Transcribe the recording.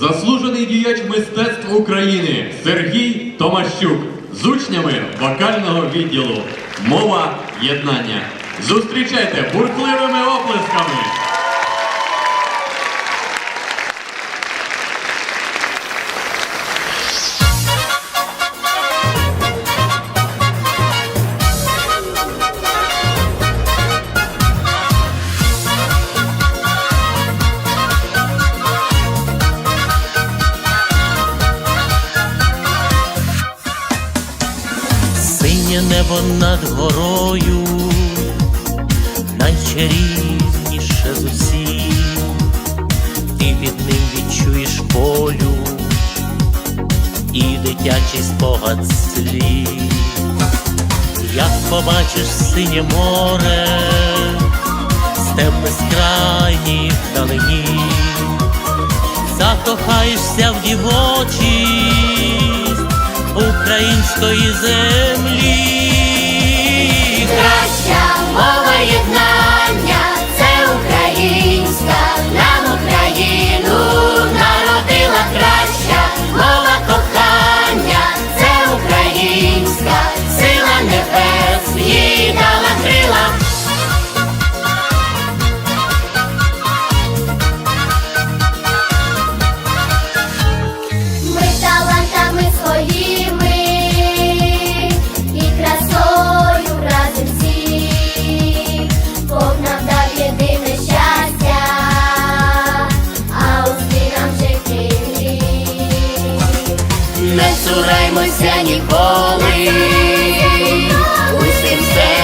Заслужений діяч мистецтв України Сергій Томащук з учнями вокального відділу Мова єднання. Зустрічайте бурхливими оплесками. Небо над горою, найчарівніше з усіх, ти під ним відчуєш полю і дитячий спогад слів. Як побачиш синє море, степ безкрайній вдалині, закохаєшся в дівочість української землі. Не цураймося ніколи, усім серцем